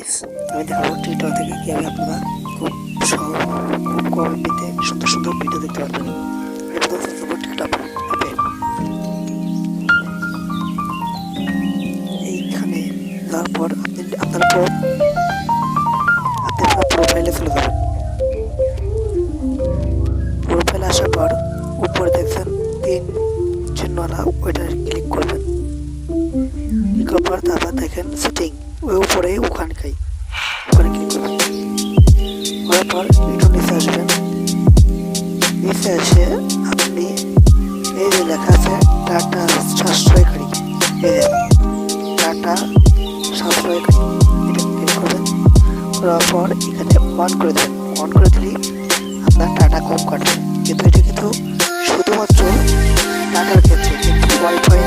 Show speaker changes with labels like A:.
A: Guys আমি দেখাবো Twitter থেকে কীভাবে আপনারা খুব সহজ খুব কম এমবিতে সুন্দর সুন্দর ভিডিও দেখতে পারবেন। এইখানে চলে যাবেন। আসার পর উপরে দেখছেন তিন করবেন। দেখেন সেটিং ওই উপরে ওখানকাই। ওখানে ক্লিক করবেন করার পর একটু নিচে আসবেন নিচে এসে আপনি এই যে লেখা আছে, টাটা সাশ্রয়কারী এই টাটা সাশ্রয়কারী এটা পর এখানে অন করে দেবেন অন করে দিলেই আপনার টাটা কম কাটবে। কিন্তু এটা কিন্তু শুধুমাত্র টাটার ক্ষেত্রে, কিন্তু ওয়াইফাই